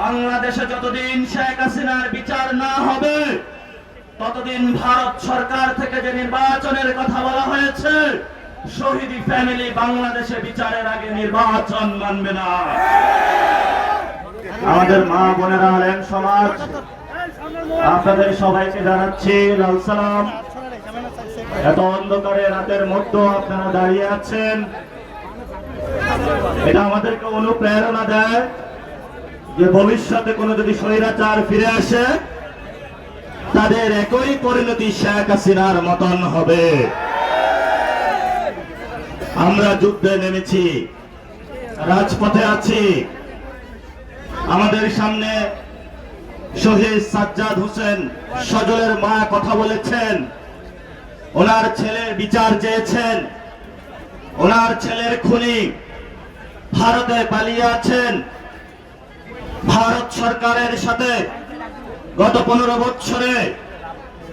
বাংলাদেশে যতদিন শেখ হাসিনার বিচার না হবে, ততদিন ভারত সরকার থেকে যে নির্বাচনের কথা বলা হয়েছে, শহীদি ফ্যামিলি বাংলাদেশে বিচারের আগে নির্বাচন মানবে না। আমাদের মা বোনেরা আলেন সমাজ, আপনাদের সবাইকে জানাচ্ছি লাল সালাম। এত অন্ধকারে রাতের মধ্যে আপনারা দাঁড়িয়ে আছেন, এটা আমাদেরকে অনুপ্রেরণা দেয়। যে ভবিষ্যতে কোনো যদি স্বৈরাচার ফিরে আসে, তাদের একই পরিণতি শেখ হাসিনার মতন হবে। আমরা যুদ্ধে নেমেছি, রাজপথে আছি। আমাদের সামনে শহীদ সাজ্জাদ হোসেন সজলের মা কথা বলেছেন। ওনার ছেলের বিচার চেয়েছেন। ওনার ছেলের খুনি ভারতে পালিয়ে আছেন। ভারত সরকারের সাথে গত পনেরো বছরে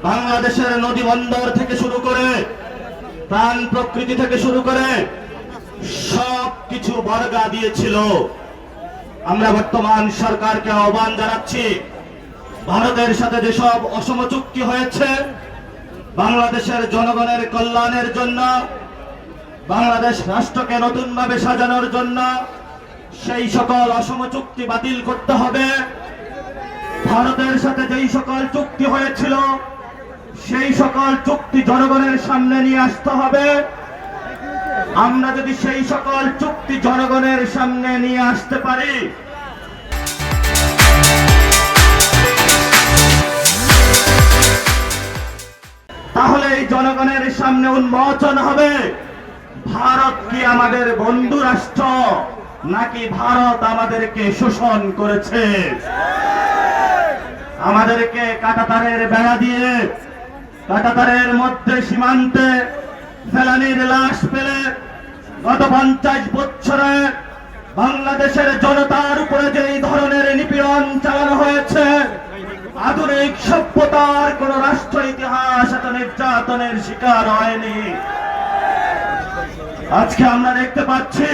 বাংলাদেশের নদী বন্দর থেকে শুরু করে প্রাণ প্রকৃতি থেকে শুরু করে সব কিছু বর্গা দিয়েছিল। আমরা বর্তমান সরকারকে আহ্বান জানাচ্ছি, ভারতের সাথে যেসব অসম চুক্তি হয়েছে, বাংলাদেশের জনগণের কল্যাণের জন্য, বাংলাদেশ রাষ্ট্রকে নতুনভাবে সাজানোর জন্য সেই সকল অসম চুক্তি বাতিল করতে হবে। ভারতের সাথে যেই সকল চুক্তি হয়েছিল, সেই সকল চুক্তি জনগণের সামনে নিয়ে আসতে হবে। আমরা যদি সেই সকল চুক্তি জনগণের সামনে নিয়ে আসতে পারি, তাহলে এই জনগণের সামনে উন্মোচন হবে। ভারত কি আমাদের বন্ধু রাষ্ট্র? নাকি ভারত আমাদেরকে শোষণ করেছে? আমাদেরকে কাটাতারের বেড়া দিয়ে কাটাতারের মধ্যে সীমান্তে ফেলানির লাশ পেলে গত পঞ্চাশ বছরে বাংলাদেশের জনতার উপরে যে ধরনের নিপীড়ন চালানো হয়েছে, আধুনিক সভ্যতার কোন রাষ্ট্র ইতিহাস এত নির্যাতনের শিকার হয়নি। আজকে আমরা দেখতে পাচ্ছি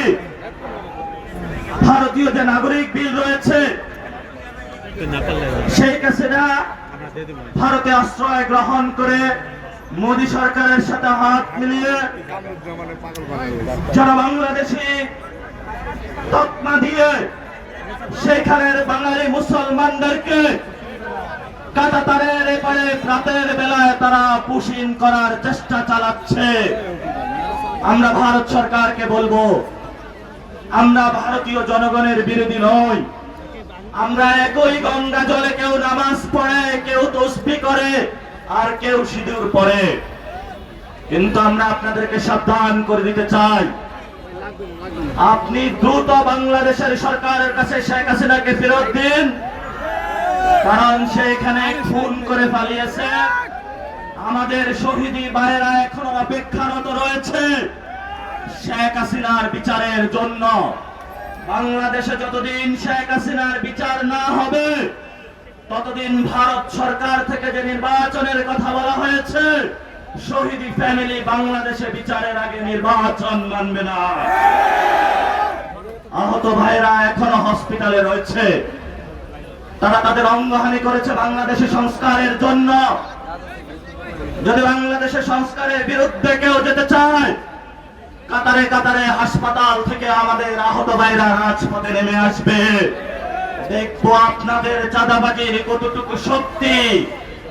ভারতীয় যে নাগরিক বিল রয়েছে, শেখ হাসিনা ভারতে আশ্রয় গ্রহণ করে মোদী সরকারের সাথে হাত মিলিয়ে যারা বাংলাদেশি তকমা দিয়ে সেখানের বাঙালি মুসলমানদেরকে কাটাতারের এপারে রাতের বেলায় তারা পুশিন করার চেষ্টা চালাচ্ছে। আমরা ভারত সরকারকে বলব আমরা ভারতীয় জনগণের বিরোধী নই। আমরা একই গঙ্গা জলে কেউ নামাজ পড়ে, কেউ তসবি করে, আর কেউ সিঁদুর পড়ে। কিন্তু আমরা আপনাদেরকে সাবধান করে দিতে চাই। আপনি দ্রুত বাংলাদেশের সরকারের কাছে শেখ হাসিনাকে ফেরত দিন, কারণ সে এখানে খুন করে পালিয়েছে আমাদের শহীদি ভাইয়েরা এখনও অপেক্ষারত রয়েছে। শেখ হাসিনার বিচারের জন্য বাংলাদেশে যতদিন শেখ হাসিনার বিচার না হবে, ততদিন ভারত সরকার থেকে যে নির্বাচনের কথা বলা হয়েছে, শহীদি ফ্যামিলি বাংলাদেশে বিচারের আগে নির্বাচন মানবে না। আহত ভাইরা এখনও হসপিটালে রয়েছে। তারা তাদের অঙ্গহানি করেছে বাংলাদেশে সংস্কারের জন্য। যদি বাংলাদেশে সংস্কারের বিরুদ্ধে কেউ যেতে চায় কাতারে কাতারে হাসপাতাল থেকে আমাদের আহত ভাইরা রাজপথে নেমে আসবে। দেখব আপনাদের চাঁদাবাজির কতটুকু শক্তি,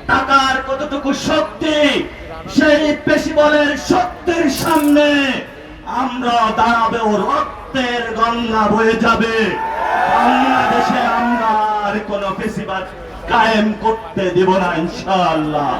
টাকার কতটুকু শক্তি, সেই পেশি বলের শক্তির সামনে আমরা দাঁড়াবে ও রক্তের গঙ্গা বয়ে যাবে। বাংলাদেশে আমরা আর কোন পেশিবাদ কায়েম করতে দেব না, ইনশাআল্লাহ।